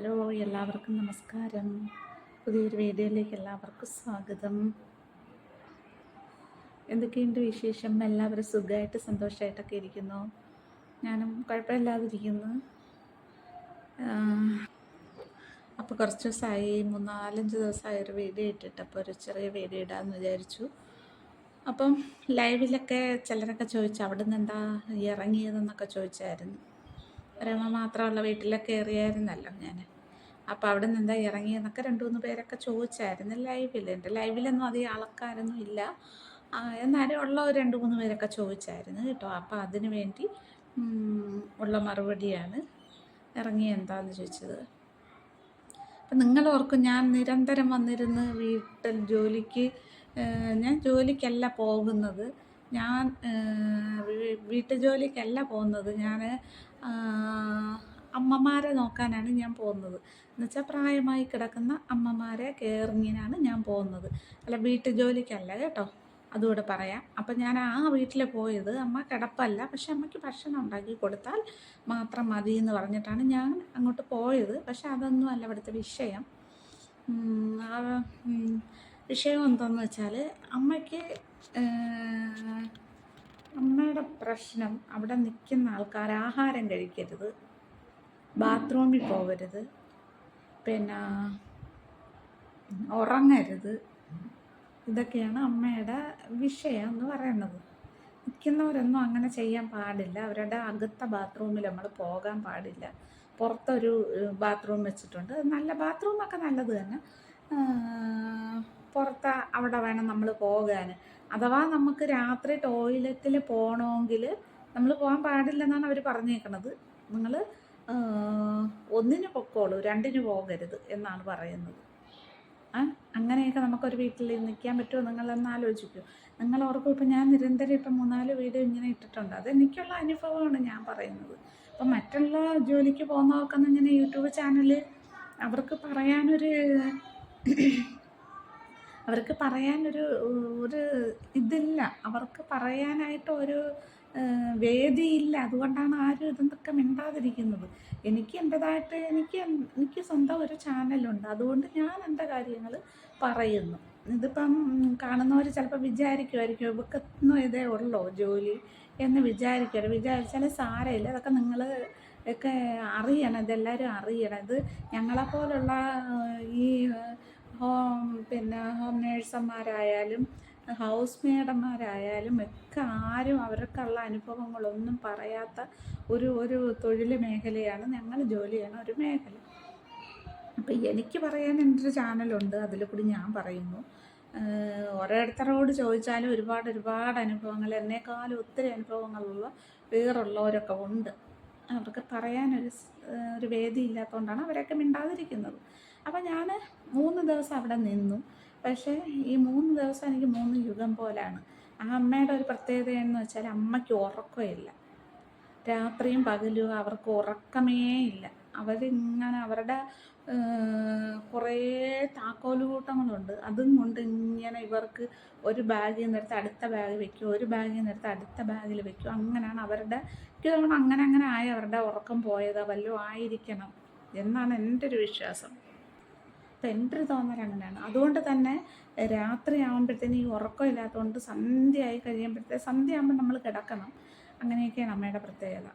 Hello എല്ലാവർക്കും നമസ്കാരം. പുതിയൊരു വീഡിയോയിലേക്ക് എല്ലാവർക്കും സ്വാഗതം. എന്തൊക്കെയുണ്ട് വിശേഷം? എല്ലാവരും സുഖമായിട്ട് സന്തോഷമായിട്ടൊക്കെ ഇരിക്കുന്നു. ഞാനും കുഴപ്പമില്ലാതിരിക്കുന്നു. അപ്പോൾ കുറച്ച് ദിവസമായി മൂന്നാലഞ്ച് ദിവസമായി ഒരു വീഡിയോ ഇട്ടിട്ട് അപ്പോൾ ഒരു ചെറിയ വീഡിയോ ഇടാമെന്ന് വിചാരിച്ചു. അപ്പം ലൈവിലൊക്കെ ചിലരൊക്കെ ചോദിച്ചു അവിടെ നിന്ന് എന്താ ഇറങ്ങിയതെന്നൊക്കെ ചോദിച്ചായിരുന്നു. ഒരമ്മ മാത്രമുള്ള വീട്ടിലൊക്കെ കയറിയായിരുന്നല്ലോ ഞാൻ അപ്പോൾ അവിടെ നിന്ന് ഇറങ്ങി എന്നൊക്കെ രണ്ട് മൂന്ന് പേരൊക്കെ ചോദിച്ചായിരുന്നു ലൈവിൽ എന്റെ ലൈവിലൊന്നും അധികം ആൾക്കാരൊന്നും ഇല്ല. എന്നാലും ഉള്ള ഒരു രണ്ട് മൂന്ന് പേരൊക്കെ ചോദിച്ചായിരുന്നു കേട്ടോ. അപ്പോൾ അതിന് വേണ്ടി ഉള്ള മറുപടിയാണ് ഇറങ്ങി എന്താന്ന് ചോദിച്ചത്. അപ്പം നിങ്ങൾ ഓർക്കും ഞാൻ നിരന്തരം വന്നിരുന്ന് വീട്ടിൽ ജോലിക്ക് ഞാൻ ജോലിക്കല്ല പോകുന്നത്. ഞാൻ വീട്ടു ജോലിക്കല്ല പോകുന്നത്. ഞാൻ അമ്മമാരെ നോക്കാനാണ് ഞാൻ പോകുന്നത്. എന്നുവെച്ചാൽ പ്രായമായി കിടക്കുന്ന അമ്മമാരെ കെയറിങ്ങിനാണ് ഞാൻ പോകുന്നത്. അല്ല വീട്ടു ജോലിക്കല്ല കേട്ടോ. അതുകൂടെ പറയാം. അപ്പം ഞാൻ ആ വീട്ടിൽ പോയത് അമ്മ കിടപ്പല്ല. പക്ഷെ അമ്മയ്ക്ക് ഭക്ഷണം ഉണ്ടാക്കി കൊടുത്താൽ മാത്രം മതി എന്ന് പറഞ്ഞിട്ടാണ് ഞാൻ അങ്ങോട്ട് പോയത്. പക്ഷെ അതൊന്നും അല്ല ഇവിടുത്തെ വിഷയം. വിഷയം എന്താണെന്ന് വെച്ചാൽ അമ്മയ്ക്ക് അമ്മയുടെ പ്രശ്നം അവിടെ നിൽക്കുന്ന ആൾക്കാർ ആഹാരം കഴിക്കരുത്. ബാത്റൂമിൽ പോകരുത്. പിന്നെ ഉറങ്ങരുത്. ഇതൊക്കെയാണ് അമ്മയുടെ വിഷയം എന്ന് പറയുന്നത്. നിൽക്കുന്നവരൊന്നും അങ്ങനെ ചെയ്യാൻ പാടില്ല. അവരുടെ അകത്ത ബാത്റൂമിൽ നമ്മൾ പോകാൻ പാടില്ല. പുറത്തൊരു ബാത്റൂം വെച്ചിട്ടുണ്ട്. നല്ല ബാത്റൂമൊക്കെ നല്ലത് തന്നെ. പുറത്ത് അവിടെ വേണം നമ്മൾ പോകാൻ. അഥവാ നമുക്ക് രാത്രി ടോയ്ലറ്റിൽ പോകണമെങ്കിൽ നമ്മൾ പോകാൻ പാടില്ലെന്നാണ് അവർ പറഞ്ഞേക്കണത്. നിങ്ങൾ ഒന്നിന് പൊക്കോളൂ രണ്ടിന് പോകരുത് എന്നാണ് പറയുന്നത്. അങ്ങനെയൊക്കെ നമുക്കൊരു വീട്ടിൽ നിൽക്കാൻ പറ്റുമോ നിങ്ങളൊന്ന് ആലോചിക്കൂ. നിങ്ങൾ ഓർക്കും ഇപ്പം ഞാൻ നിരന്തരം ഇപ്പം മൂന്നാൽ വീഡിയോ ഇങ്ങനെ ഇട്ടിട്ടുണ്ട്. അത് എനിക്കുള്ള അനുഭവമാണ് ഞാൻ പറയുന്നത്. അപ്പം മറ്റുള്ള ജോലിക്ക് പോകുന്നവർക്കൊന്നും ഇങ്ങനെ യൂട്യൂബ് ചാനൽ അവർക്ക് പറയാനൊരു അവർക്ക് പറയാനൊരു ഒരു ഇതില്ല. അവർക്ക് പറയാനായിട്ട് ഒരു വേദിയില്ല. അതുകൊണ്ടാണ് ആരും ഇതൊക്കെ മിണ്ടാതിരിക്കുന്നത്. എനിക്ക് എന്റെതായിട്ട് എനിക്ക് എനിക്ക് സ്വന്തം ഒരു ചാനലുണ്ട്. അതുകൊണ്ട് ഞാൻ എന്റെ കാര്യങ്ങൾ പറയുന്നു. ഇതിപ്പം കാണുന്നവർ ചിലപ്പോൾ വിചാരിക്കുമായിരിക്കും ഇവക്കൊന്നും ഇതേ ഉള്ളോ ജോലി എന്ന് വിചാരിക്കുമല്ലോ വിചാരിച്ചാൽ സാരമില്ല. അതൊക്കെ നിങ്ങൾ ഒക്കെ അറിയണം. ഇതെല്ലാവരും അറിയണം. ഇത് ഞങ്ങളെപ്പോലുള്ള ഈ ഹോം പിന്നെ ഹോം നേഴ്സന്മാരായാലും ഹൗസ് മേഡന്മാരായാലും ഒക്കെ ആരും അവർക്കുള്ള അനുഭവങ്ങളൊന്നും പറയാത്ത ഒരു ഒരു തൊഴിൽ മേഖലയാണ് ഞങ്ങൾ ജോലി ചെയ്യണ ഒരു മേഖല. അപ്പം എനിക്ക് പറയാൻ എന്റെ ഒരു ചാനലുണ്ട് അതിൽ കൂടി ഞാൻ പറയുന്നു. ഓരോരുത്തരോട് ചോദിച്ചാലും ഒരുപാട് ഒരുപാട് അനുഭവങ്ങൾ എന്നെക്കാളും ഒത്തിരി അനുഭവങ്ങളുള്ള വേറുള്ളവരൊക്കെ ഉണ്ട്. അവർക്ക് പറയാനൊരു ഒരു വേദി ഇല്ലാത്തതുകൊണ്ടാണ് അവരൊക്കെ മിണ്ടാതിരിക്കുന്നത്. അപ്പം ഞാൻ മൂന്ന് ദിവസം അവിടെ നിന്നു. പക്ഷേ ഈ മൂന്ന് ദിവസം എനിക്ക് മൂന്ന് യുഗം പോലാണ്. ആ അമ്മയുടെ ഒരു പ്രത്യേകത എന്ന് വെച്ചാൽ അമ്മയ്ക്ക് ഉറക്കമില്ല. രാത്രിയും പകലും അവർക്ക് ഉറക്കമേ ഇല്ല. അവരിങ്ങനെ അവരുടെ കുറേ താക്കോലുകൂട്ടങ്ങളുണ്ട്. അതും കൊണ്ട് ഇങ്ങനെ ഇവർക്ക് ഒരു ബാഗിൽ നിന്നെടുത്ത് അടുത്ത ബാഗ് വെക്കും ഒരു ബാഗിൽ നിന്നെടുത്ത് അടുത്ത ബാഗിൽ വെക്കും. അങ്ങനെയാണ് അവരുടെ എനിക്ക് അങ്ങനെ അങ്ങനെ ആയി അവരുടെ ഉറക്കം പോയതാ. വല്ലതും ആയിരിക്കണം എന്നാണ് എന്റെ ഒരു വിശ്വാസം. അപ്പം എന്റെ ഒരു തോന്നൽ അങ്ങനെയാണ്. അതുകൊണ്ട് തന്നെ രാത്രി ആകുമ്പോഴത്തേന് ഈ ഉറക്കമില്ലാത്തതുകൊണ്ട് സന്ധ്യ ആയി കഴിയുമ്പോഴത്തേ സന്ധ്യ ആകുമ്പോൾ നമ്മൾ കിടക്കണം. അങ്ങനെയൊക്കെയാണ് അമ്മയുടെ പ്രത്യേകത.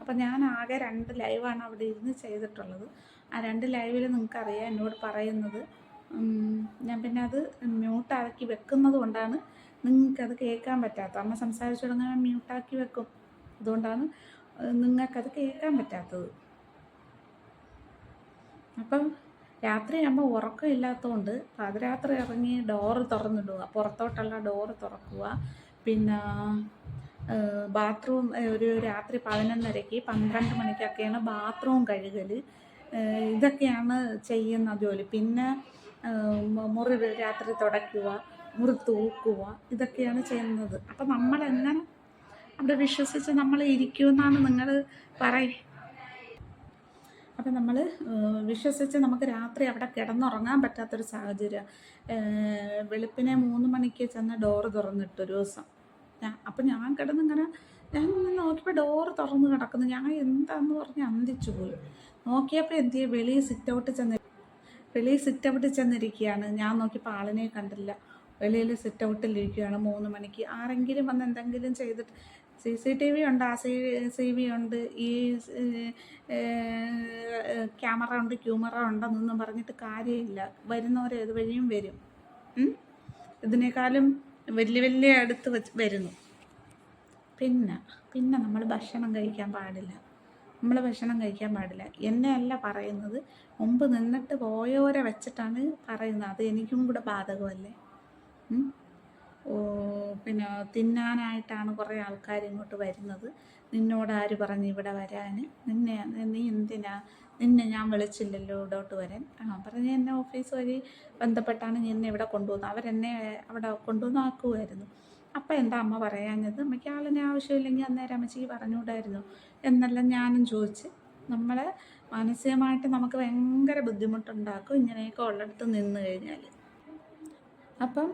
അപ്പം ഞാൻ ആകെ രണ്ട് ലൈവാണ് അവിടെ ഇരുന്ന് ചെയ്തിട്ടുള്ളത്. ആ രണ്ട് ലൈവിൽ നിങ്ങൾക്കറിയാം എന്നോട് പറയുന്നത്. ഞാൻ പിന്നെ അത് മ്യൂട്ടാക്കി വെക്കുന്നത് കൊണ്ടാണ് നിങ്ങൾക്കത് കേൾക്കാൻ പറ്റാത്തത്. അമ്മ സംസാരിച്ചു തുടങ്ങാൻ മ്യൂട്ടാക്കി വെക്കും. അതുകൊണ്ടാണ് നിങ്ങൾക്കത് കേൾക്കാൻ പറ്റാത്തത്. അപ്പം രാത്രിയാകുമ്പോൾ ഉറക്കമില്ലാത്തതുകൊണ്ട് പാതിരാത്രി ഇറങ്ങി ഡോറ് തുറന്നിടുക പുറത്തോട്ടുള്ള ഡോറ് തുറക്കുക പിന്നെ ബാത്റൂം ഒരു രാത്രി പതിനൊന്നരയ്ക്ക് പന്ത്രണ്ട് മണിക്കൊക്കെയാണ് ബാത്റൂം കഴുകൽ ഇതൊക്കെയാണ് ചെയ്യുന്ന ജോലി. പിന്നെ മുറി രാത്രി തുടയ്ക്കുക മുറി തൂക്കുക ഇതൊക്കെയാണ് ചെയ്യുന്നത്. അപ്പം നമ്മളെങ്ങനെ അവിടെ വിശ്വസിച്ച് നമ്മൾ ഇരിക്കുമെന്നാണ് നിങ്ങൾ പറയും അപ്പം നമ്മൾ വിശ്വസിച്ച് നമുക്ക് രാത്രി അവിടെ കിടന്നുറങ്ങാൻ പറ്റാത്തൊരു സാഹചര്യം. വെളുപ്പിനെ മൂന്ന് മണിക്ക് ചെന്ന് ഡോറ് തുറന്നിട്ട് ഒരു ദിവസം. ഞാൻ അപ്പം ഞാൻ കിടന്നിങ്ങനെ ഞാൻ നോക്കിയപ്പോൾ ഡോറ് തുറന്ന് കിടക്കുന്നു. ഞാൻ എന്താന്ന് പറഞ്ഞ് അന്തിച്ചു പോയി. നോക്കിയപ്പോൾ എന്ത് ചെയ്യും വെളിയിൽ സിറ്റ് ഔട്ട് ചെന്ന് വെളിയിൽ സിറ്റ് ഔട്ട് ചെന്നിരിക്കുകയാണ്. ഞാൻ നോക്കിയപ്പോൾ ആളിനെ കണ്ടില്ല. വെളിയിൽ സിറ്റ് ഔട്ടിലിരിക്കുകയാണ് മൂന്ന് മണിക്ക്. ആരെങ്കിലും വന്ന് എന്തെങ്കിലും ചെയ്തിട്ട് സി സി ടി വി ഉണ്ട് ആ സി സി വി ഉണ്ട്. ഈ ക്യാമറ ഉണ്ട് ക്യൂമറ ഉണ്ടെന്നൊന്നും പറഞ്ഞിട്ട് കാര്യമില്ല. വരുന്നവർ ഏത് വഴിയും വരും? ഇതിനേക്കാളും വലിയ വലിയ അടുത്ത് വെച്ച് വരുന്നു. പിന്നെ പിന്നെ നമ്മൾ ഭക്ഷണം കഴിക്കാൻ പാടില്ല. നമ്മൾ ഭക്ഷണം കഴിക്കാൻ പാടില്ല. എന്നെ അല്ല പറയുന്നത്. മുമ്പ് നിന്നിട്ട് പോയവരെ വെച്ചിട്ടാണ് പറയുന്നത്. അത് എനിക്കും കൂടെ ബാധകമല്ലേ? പിന്നെ തിന്നാനായിട്ടാണ് കുറേ ആൾക്കാർ ഇങ്ങോട്ട് വരുന്നത്. നിന്നോട് ആര് പറഞ്ഞു ഇവിടെ വരാൻ നിന്നെ നീ എന്തിനാ? നിന്നെ ഞാൻ വിളിച്ചില്ലല്ലോ ഇവിടോട്ട് വരാൻ. ആ പറഞ്ഞ് എന്നെ ഓഫീസ് വഴി ബന്ധപ്പെട്ടാണ് എന്നെ ഇവിടെ കൊണ്ടുവന്നത്. അവരെന്നെ അവിടെ കൊണ്ടുവന്ന് ആക്കുമായിരുന്നു അപ്പം എന്താ അമ്മ പറയാഞ്ഞത്? അമ്മയ്ക്ക് ആളിനെ ആവശ്യമില്ലെങ്കിൽ അന്നേരം അമ്മച്ചിക്ക് പറഞ്ഞുകൂടായിരുന്നു. എന്നെല്ലാം ഞാനും ചോദിച്ച്. നമ്മളെ മാനസികമായിട്ട് നമുക്ക് ഭയങ്കര ബുദ്ധിമുട്ടുണ്ടാക്കും ഇങ്ങനെയൊക്കെ ഉള്ളിടത്ത് നിന്ന് കഴിഞ്ഞാൽ അപ്പം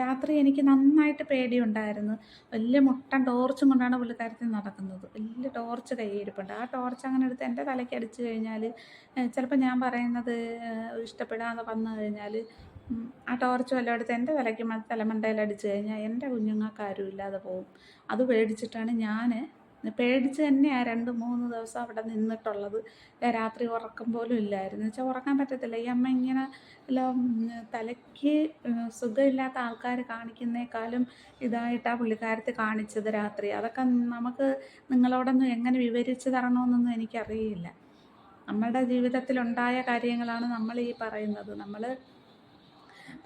രാത്രി എനിക്ക് നന്നായിട്ട് പേടിയുണ്ടായിരുന്നു. വലിയ മുട്ട ടോർച്ചും കൊണ്ടാണ് പുള്ളിക്കാരത്തിൽ നടക്കുന്നത് വലിയ ടോർച്ച് കയ്യിരിപ്പുണ്ട് ആ ടോർച്ച് അങ്ങനെ എടുത്ത് എന്റെ തലയ്ക്ക് അടിച്ചു കഴിഞ്ഞാൽ ചിലപ്പോൾ ഞാൻ പറയുന്നത് ഇഷ്ടപ്പെടാതെ വന്നു കഴിഞ്ഞാൽ ആ ടോർച്ച് വല്ലതും എടുത്ത് എന്റെ തലയ്ക്ക് തലമണ്ടയിൽ അടിച്ചു കഴിഞ്ഞാൽ എന്റെ കുഞ്ഞുങ്ങൾക്ക് ആരും ഇല്ലാതെ പോകും. അത് പേടിച്ചിട്ടാണ് ഞാൻ പേടിച്ച് തന്നെയാണ് രണ്ട് മൂന്ന് ദിവസം അവിടെ നിന്നിട്ടുള്ളത്. രാത്രി ഉറക്കം പോലും ഇല്ലായിരുന്നു. വെച്ചാൽ ഉറക്കാൻ പറ്റത്തില്ല. ഈ അമ്മ ഇങ്ങനെ തലയ്ക്ക് സുഖമില്ലാത്ത ആൾക്കാർ കാണിക്കുന്നേക്കാളും ഇതായിട്ടാണ് പുള്ളിക്കാരത്ത് കാണിച്ചത് രാത്രി. അതൊക്കെ നമുക്ക് നിങ്ങളോടൊന്നും എങ്ങനെ വിവരിച്ച് തരണമെന്നൊന്നും എനിക്കറിയില്ല. നമ്മുടെ ജീവിതത്തിലുണ്ടായ കാര്യങ്ങളാണ് നമ്മൾ ഈ പറയുന്നത്. നമ്മൾ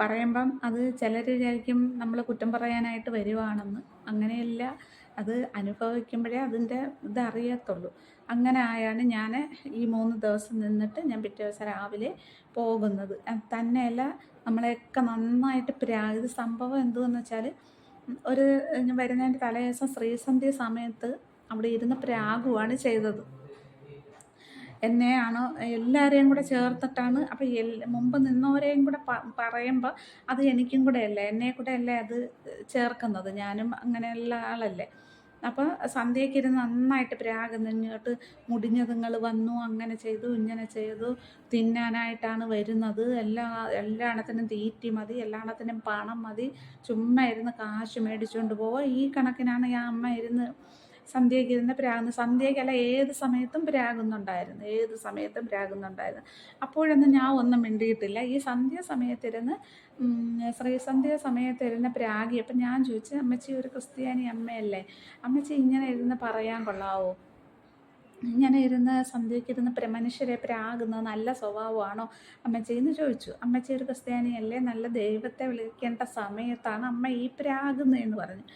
പറയുമ്പം അത് ചിലർ വിചാരിക്കും നമ്മൾ കുറ്റം പറയാനായിട്ട് വരുവാണെന്ന്. അങ്ങനെയല്ല. അത് അനുഭവിക്കുമ്പോഴേ അതിന്റെ ഇതറിയത്തുള്ളൂ. അങ്ങനെ ആയാണ് ഞാൻ ഈ മൂന്ന് ദിവസം നിന്നിട്ട് ഞാൻ പിറ്റേ ദിവസം രാവിലെ പോകുന്നത്. തന്നെയല്ല നമ്മളെയൊക്കെ നന്നായിട്ട് പ്രാ സംഭവം എന്തുവെന്ന് വെച്ചാൽ ഒരു ഞാൻ വരുന്നതിന്റെ തലേ ദിവസം ശ്രീസന്ധ്യ സമയത്ത് അവിടെ ഇരുന്ന് പ്രാഗുവാണ് ചെയ്തത്. എന്നെയാണോ എല്ലാവരെയും കൂടെ ചേർത്തിട്ടാണ്. അപ്പോൾ എൽ മുമ്പ് നിന്നവരെയും കൂടെ പറയുമ്പോൾ അത് എനിക്കും കൂടെ അല്ലേ എന്നെ കൂടെ അല്ലേ അത് ചേർക്കുന്നത്. ഞാനും അങ്ങനെയുള്ള ആളല്ലേ. അപ്പോൾ സന്ധ്യയ്ക്ക് ഇരുന്ന് നന്നായിട്ട് പ്രാകുന്നു ഇങ്ങോട്ട് മുടിഞ്ഞതുങ്ങൾ വന്നു അങ്ങനെ ചെയ്തു ഇങ്ങനെ ചെയ്തു. തിന്നാനായിട്ടാണ് വരുന്നത്. എല്ലാ എല്ലായിടത്തിനും തീറ്റി മതി എല്ലായിടത്തിനും പണം മതി. ചുമ്മാ ഇരുന്ന് കാശ് മേടിച്ചുകൊണ്ട് പോവുക. ഈ കണക്കിനാണ് ഈ അമ്മ ഇരുന്ന് സന്ധ്യയ്ക്ക് ഇരുന്ന് പ്രാകുന്നു. സന്ധ്യയ്ക്കല്ല ഏത് സമയത്തും പ്രാകുന്നുണ്ടായിരുന്നു. ഏത് സമയത്തും പ്രാകുന്നുണ്ടായിരുന്നു. അപ്പോഴൊന്നും ഞാൻ ഒന്നും മിണ്ടിയിട്ടില്ല. ഈ സന്ധ്യ സമയത്തിരുന്ന് ശ്രീ ശ്രീസന്ധ്യ സമയത്തിരുന്ന് പ്രാഗി അപ്പം ഞാൻ ചോദിച്ചു അമ്മച്ചി ഒരു ക്രിസ്ത്യാനി അമ്മയല്ലേ? അമ്മച്ചി ഇങ്ങനെ ഇരുന്ന് പറയാൻ കൊള്ളാവോ? ഇങ്ങനെ ഇരുന്ന് സന്ധ്യയ്ക്കിരുന്ന് മനുഷ്യരെ പ്രാകുന്നത് നല്ല സ്വഭാവമാണോ? അമ്മച്ചി എന്ന് ചോദിച്ചു. അമ്മച്ചി ഒരു ക്രിസ്ത്യാനിയല്ലേ? നല്ല ദൈവത്തെ വിളിക്കേണ്ട സമയത്താണ് അമ്മ ഈ പ്രാകുന്നതെന്ന് പറഞ്ഞു.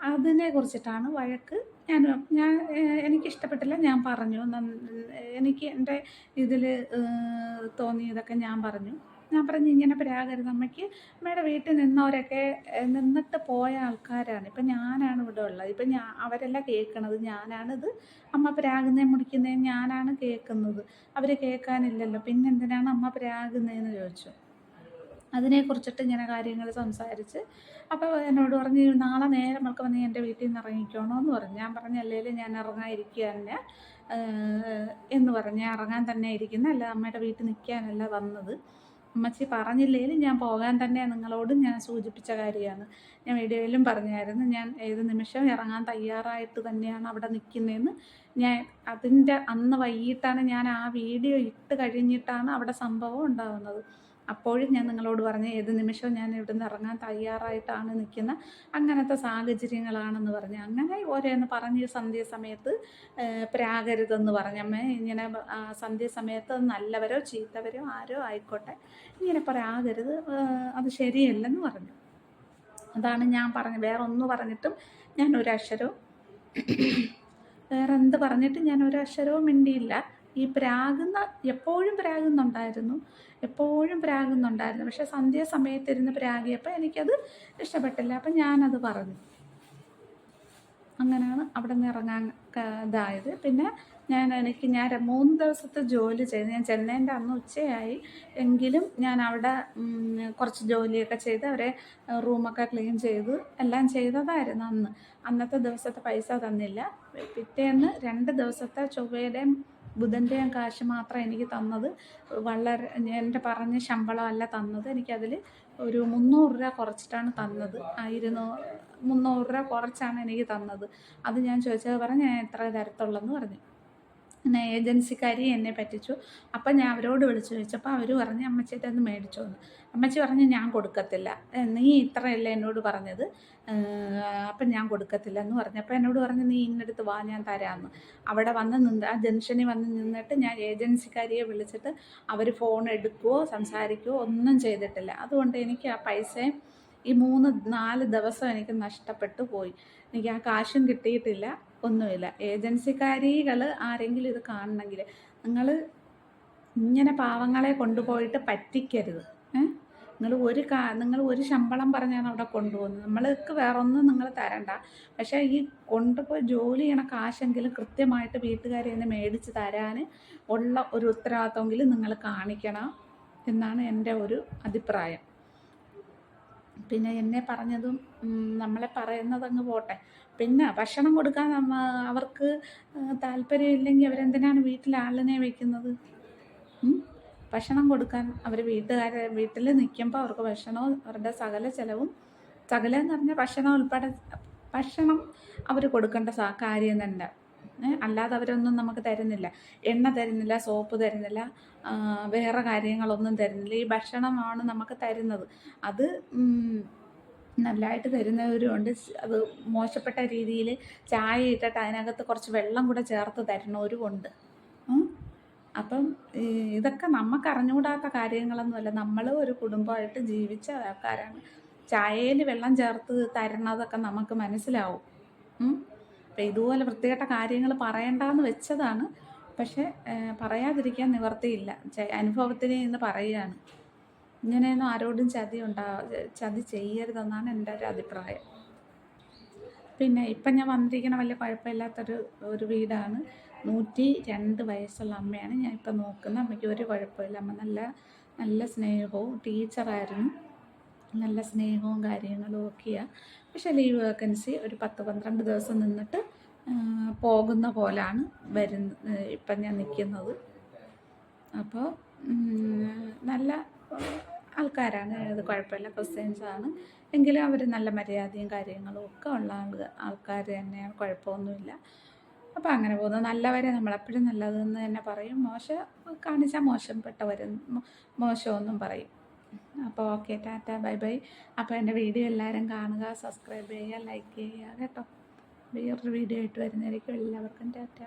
അതിനെ കുറിച്ചിട്ടാണ് വഴക്ക്. ഞാൻ ഞാൻ എനിക്കിഷ്ടപ്പെട്ടില്ല ഞാൻ പറഞ്ഞു. എനിക്ക് എന്റെ ഇതിൽ തോന്നിയതൊക്കെ ഞാൻ പറഞ്ഞു. ഞാൻ പറഞ്ഞു ഇങ്ങനെ പ്രാകരുത് അമ്മയ്ക്ക് അമ്മയുടെ വീട്ടിൽ നിന്നവരൊക്കെ നിന്നിട്ട് പോയ ആൾക്കാരാണ്. ഇപ്പം ഞാനാണ് ഇവിടെ ഉള്ളത്. ഇപ്പം ഞാൻ അവരെല്ലാം കേൾക്കണത് ഞാനാണിത്. അമ്മ പ്രാകുന്നേം മുടിക്കുന്നേ ഞാനാണ് കേൾക്കുന്നത്. അവർ കേൾക്കാനില്ലല്ലോ. പിന്നെന്തിനാണ് അമ്മ പ്രാകുന്നതെന്ന് ചോദിച്ചു? അതിനെക്കുറിച്ചിട്ട് ഇങ്ങനെ കാര്യങ്ങൾ സംസാരിച്ച് അപ്പോൾ എന്നോട് പറഞ്ഞ് നാളെ നേരം നമുക്ക് വന്ന് എന്റെ വീട്ടിൽ നിന്ന് ഇറങ്ങിക്കോണോ എന്ന് പറഞ്ഞു. ഞാൻ പറഞ്ഞു അല്ലെങ്കിലും ഞാൻ ഇറങ്ങാതിരിക്കുക തന്നെ. എന്ന് പറഞ്ഞ്. ഞാൻ ഇറങ്ങാൻ തന്നെ ഇരിക്കുന്ന. അല്ല അമ്മയുടെ വീട്ടിൽ നിൽക്കാനല്ല വന്നത്. അമ്മച്ചി പറഞ്ഞില്ലെങ്കിലും ഞാൻ പോകാൻ തന്നെ നിങ്ങളോട് ഞാൻ സൂചിപ്പിച്ച കാര്യമാണ്. ഞാൻ വീഡിയോയിലും പറഞ്ഞായിരുന്നു ഞാൻ ഏത് നിമിഷം ഇറങ്ങാൻ തയ്യാറായിട്ട് തന്നെയാണ് അവിടെ നിൽക്കുന്നതെന്ന്. ഞാൻ അതിന്റെ അന്ന് വൈകിട്ടാണ് ഞാൻ ആ വീഡിയോ ഇട്ട് കഴിഞ്ഞിട്ടാണ് അവിടെ സംഭവം ഉണ്ടാകുന്നത്. അപ്പോഴും ഞാൻ നിങ്ങളോട് പറഞ്ഞു ഏത് നിമിഷവും ഞാൻ ഇവിടുന്ന് ഇറങ്ങാൻ തയ്യാറായിട്ടാണ് നിൽക്കുന്ന അങ്ങനത്തെ സാഹചര്യങ്ങളാണെന്ന് പറഞ്ഞു അങ്ങനെ ഓരോന്ന് പറഞ്ഞ് സന്ധ്യ സമയത്ത് ഏഹ്, പ്രാകരുതെന്ന് പറഞ്ഞമ്മേ ഇങ്ങനെ സന്ധ്യസമയത്ത് സന്ധ്യ സമയത്ത് നല്ലവരോ ചീത്തവരോ ആരോ ആയിക്കോട്ടെ ഇങ്ങനെ പ്രാകരുത് അത് ശരിയല്ലെന്ന് പറഞ്ഞു. അതാണ് ഞാൻ പറഞ്ഞത് വേറെ ഒന്ന് പറഞ്ഞിട്ടും ഞാൻ ഒരക്ഷരവും വേറെ എന്ത് പറഞ്ഞിട്ടും ഞാൻ ഒരക്ഷരവും മിണ്ടിയില്ല. ഈ പ്രാകുന്ന എപ്പോഴും പ്രാകുന്നുണ്ടായിരുന്നു. എപ്പോഴും പ്രാകുന്നുണ്ടായിരുന്നു. പക്ഷെ സന്ധ്യ സമയത്തിരുന്ന് പ്രാഗിയപ്പോൾ എനിക്കത് ഇഷ്ടപ്പെട്ടില്ല. അപ്പം ഞാനത് പറഞ്ഞു. അങ്ങനെയാണ് അവിടെ നിന്ന് ഇറങ്ങാൻ ഇതായത്. പിന്നെ ഞാൻ എനിക്ക് ഞാൻ മൂന്ന് ദിവസത്തെ ജോലി ചെയ്ത്. ഞാൻ ചെന്നൈന്റെ അന്ന് ഉച്ചയായി. എങ്കിലും ഞാൻ അവിടെ കുറച്ച് ജോലിയൊക്കെ ചെയ്ത് അവരെ റൂമൊക്കെ ക്ലീൻ ചെയ്ത് എല്ലാം ചെയ്തതായിരുന്നു അന്ന്. അന്നത്തെ ദിവസത്തെ പൈസ തന്നില്ല. പിറ്റേന്ന് രണ്ട് ദിവസത്തെ ചൊവ്വയുടെയും ബുധന്റെയും കാശ് മാത്രം എനിക്ക് തന്നത് വളരെ എന്റെ പറഞ്ഞ ശമ്പളമല്ല തന്നത്. എനിക്കതിൽ ഒരു മുന്നൂറ് രൂപ കുറച്ചിട്ടാണ് തന്നത്. ആയിരുന്നു മുന്നൂറ് രൂപ കുറച്ചാണ് എനിക്ക് തന്നത്. അത് ഞാൻ ചോദിച്ചത് പറഞ്ഞ് ഞാൻ എത്ര തരത്തുള്ളെന്ന് പറഞ്ഞു. ഏജൻസിക്കാരി എന്നെ പറ്റിച്ചു. അപ്പം ഞാൻ അവരോട് വിളിച്ചു. ചോദിച്ചപ്പോൾ അവർ പറഞ്ഞ് അമ്മച്ചിയുടെ ഒന്ന് മേടിച്ചു എന്ന്. അമ്മച്ചി പറഞ്ഞ് ഞാൻ കൊടുക്കത്തില്ല. നീ ഇത്രയല്ല എന്നോട് പറഞ്ഞത്. അപ്പം ഞാൻ കൊടുക്കത്തില്ല എന്ന് പറഞ്ഞു. അപ്പോൾ എന്നോട് പറഞ്ഞ് നീ ഇന്നടുത്ത് വാ ഞാൻ തരാമെന്ന്. അവിടെ വന്ന് നിന്ന് ആ ജംഗ്ഷനിൽ വന്ന് നിന്നിട്ട് ഞാൻ ഏജൻസിക്കാരിയെ വിളിച്ചിട്ട് അവർ ഫോൺ എടുക്കുകയോ സംസാരിക്കുകയോ ഒന്നും ചെയ്തിട്ടില്ല. അതുകൊണ്ട് എനിക്ക് ആ പൈസയും ഈ മൂന്ന് നാല് ദിവസം എനിക്ക് നഷ്ടപ്പെട്ടു പോയി. എനിക്ക് ആ കാശും കിട്ടിയിട്ടില്ല. ഒന്നുമില്ല. ഏജൻസിക്കാരികൾ ആരെങ്കിലും ഇത് കാണണമെങ്കിൽ നിങ്ങൾ ഇങ്ങനെ പാവങ്ങളെ കൊണ്ടുപോയിട്ട് പറ്റിക്കരുത്. നിങ്ങൾ ഒരു കാ നിങ്ങൾ ഒരു ശമ്പളം പറഞ്ഞാണ് അവിടെ കൊണ്ടുപോകുന്നത്. നമ്മൾക്ക് വേറെ ഒന്നും നിങ്ങൾ തരണ്ട. പക്ഷേ ഈ കൊണ്ടുപോയി ജോലി ചെയ്യണ കാശെങ്കിലും കൃത്യമായിട്ട് വീട്ടുകാരെ നിന്ന് മേടിച്ച് തരാൻ ഉള്ള ഒരു ഉത്തരവാദിത്തമെങ്കിലും നിങ്ങൾ കാണിക്കണം എന്നാണ് എന്റെ ഒരു അഭിപ്രായം. പിന്നെ എന്നെ പറഞ്ഞതും നമ്മളെ പറയുന്നതങ്ങ് പോട്ടെ. പിന്നെ ഭക്ഷണം കൊടുക്കാൻ നമ്മ അവർക്ക് താല്പര്യമില്ലെങ്കിൽ അവരെന്തിനാണ് വീട്ടിൽ ആളിനെ വയ്ക്കുന്നത്? ഭക്ഷണം കൊടുക്കാൻ അവർ വീട്ടുകാരെ വീട്ടിൽ നിൽക്കുമ്പോൾ അവർക്ക് ഭക്ഷണവും അവരുടെ സകല ചിലവും സകല എന്ന് പറഞ്ഞാൽ ഭക്ഷണം ഉൾപ്പെടെ ഭക്ഷണം അവർ കൊടുക്കേണ്ട കാര്യം തന്നെ. അല്ലാതെ അവരൊന്നും നമുക്ക് തരുന്നില്ല. എണ്ണ തരുന്നില്ല സോപ്പ് തരുന്നില്ല വേറെ കാര്യങ്ങളൊന്നും തരുന്നില്ല. ഈ ഭക്ഷണമാണ് നമുക്ക് തരുന്നത്. അത് നല്ലതായിട്ട് തരുന്നവരുമുണ്ട് അത് മോശപ്പെട്ട രീതിയിൽ ചായ ഇട്ടിട്ട് അതിനകത്ത് കുറച്ച് വെള്ളം കൂടെ ചേർത്ത് തരുന്നവരും ഉണ്ട് അപ്പം ഇതൊക്കെ നമുക്ക് അറിഞ്ഞുകൂടാത്ത കാര്യങ്ങളൊന്നുമല്ല നമ്മൾ ഒരു കുടുംബമായിട്ട് ജീവിച്ച ആൾക്കാരാണ്. ചായയിൽ വെള്ളം ചേർത്ത് തരണതൊക്കെ നമുക്ക് മനസ്സിലാവും. അപ്പം ഇതുപോലെ വൃത്തികെട്ട കാര്യങ്ങൾ പറയണ്ടെന്ന് വെച്ചതാണ്. പക്ഷേ പറയാതിരിക്കാൻ നിവർത്തിയില്ല അനുഭവത്തിന് ഇന്ന് പറയുകയാണ്. ഇങ്ങനെയൊന്നും ആരോടും ചതി ഉണ്ടാ ചതി ചെയ്യരുതെന്നാണ് എന്റെ ഒരു അഭിപ്രായം. പിന്നെ ഇപ്പം ഞാൻ വന്നിരിക്കുന്ന വലിയ കുഴപ്പമില്ലാത്തൊരു ഒരു വീടാണ്. നൂറ്റി രണ്ട് വയസ്സുള്ള അമ്മയാണ് ഞാൻ ഇപ്പം നോക്കുന്നത്. അമ്മയ്ക്ക് ഒരു കുഴപ്പമില്ല. അമ്മ നല്ല നല്ല സ്നേഹവും ടീച്ചറായിരുന്നു. നല്ല സ്നേഹവും കാര്യങ്ങളും ഒക്കെയാണ് പക്ഷേ ലീവ് വേക്കൻസി ഒരു പത്ത് പന്ത്രണ്ട് ദിവസം നിന്നിട്ട് പോകുന്ന പോലാണ് വരുന്ന ഇപ്പം ഞാൻ നിൽക്കുന്നത്. അപ്പോൾ നല്ല ആൾക്കാരാണ്. അത് കുഴപ്പമില്ല. ക്രിസ്ത്യൻസാണ് എങ്കിലും അവർ നല്ല മര്യാദയും കാര്യങ്ങളും ഒക്കെ ഉള്ള ആൾ ആൾക്കാർ തന്നെയാണ് കുഴപ്പമൊന്നുമില്ല. അപ്പോൾ അങ്ങനെ പോകുന്നു. നല്ലവരെ നമ്മളെപ്പോഴും നല്ലതെന്ന് തന്നെ പറയും. മോശം കാണിച്ചാൽ മോശപ്പെട്ടവരും മോശമൊന്നും പറയും. അപ്പോൾ ഓക്കെ ടാറ്റ ബൈ ബൈ. അപ്പോൾ എന്റെ വീഡിയോ എല്ലാവരും കാണുക സബ്സ്ക്രൈബ് ചെയ്യുക ലൈക്ക് ചെയ്യുക കേട്ടോ. വേറൊരു വീഡിയോ ആയിട്ട് വരുന്നതായിരിക്കും. എല്ലാവർക്കും ടാറ്റ.